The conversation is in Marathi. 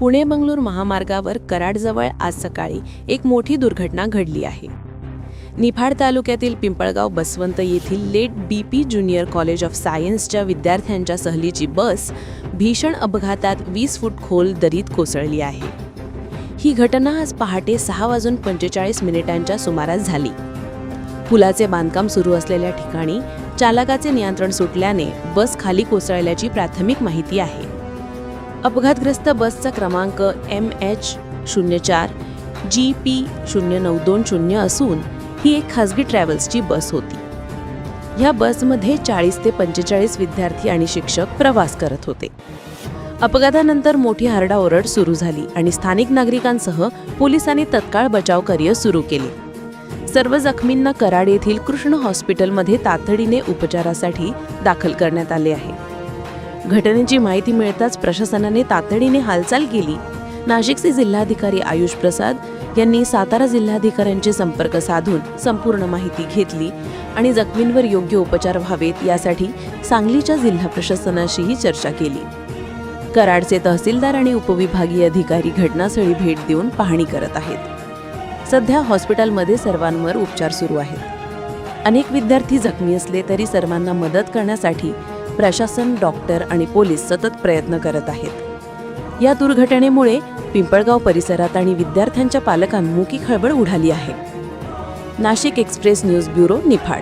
पुणे बंगळूर महामार्गावर कराडजवळ आज सकाळी एक मोठी दुर्घटना घडली आहे. निफाड तालुक्यातील पिंपळगाव बसवंत येथील late B P junior college of सायन्सच्या विद्यार्थ्यांच्या सहलीची बस भीषण अपघातात वीस फूट खोल दरीत कोसळली आहे. ही घटना आज पहाटे सहा वाजून पंचेचाळीस मिनिटांच्या सुमारास झाली. पुलाचे बांधकाम सुरू असलेल्या ठिकाणी चालकाचे नियंत्रण सुटल्याने बस खाली कोसळल्याची प्राथमिक माहिती आहे. अपघातग्रस्त बसचा क्रमांक एम एच शून्य चार जी पी शून्य नऊ दोन शून्य असून ही एक खासगी ट्रॅव्हल्सची बस होती. ह्या बसमध्ये चाळीस ते पंचेचाळीस विद्यार्थी आणि शिक्षक प्रवास करत होते. अपघातानंतर मोठी आरडाओरड सुरू झाली आणि स्थानिक नागरिकांसह पोलिसांनी तत्काळ बचाव कार्य सुरू केले. सर्व जखमींना कराड येथील कृष्ण हॉस्पिटलमध्ये तातडीने उपचारासाठी दाखल करण्यात आले आहे. घटनेची माहिती मिळताच प्रशासनाने तातडीने हालचाल केली. नाशिकचे जिल्हाधिकारी आयुष प्रसाद यांनी सातारा जिल्हाधिकाऱ्यांचे संपर्क साधून संपूर्ण माहिती घेतली आणि जखमींवर योग्य उपचार व्हावेत यासाठी सांगलीच्या जिल्हा प्रशासनाशीही चर्चा केली. कराडचे तहसीलदार आणि उपविभागीय अधिकारी घटनास्थळी भेट देऊन पाहणी करत आहेत. सध्या हॉस्पिटलमध्ये सर्वांवर उपचार सुरू आहेत. अनेक विद्यार्थी जखमी असले तरी सर्वांना मदत करण्यासाठी प्रशासन डॉक्टर आणि पोलीस सतत प्रयत्न करत आहेत. या दुर्घटनेमुळे पिंपळगाव परिसरात आणि विद्यार्थ्यांच्या पालकांमुखी खळबळ उडाली आहे. Nashik express news bureau Niphad.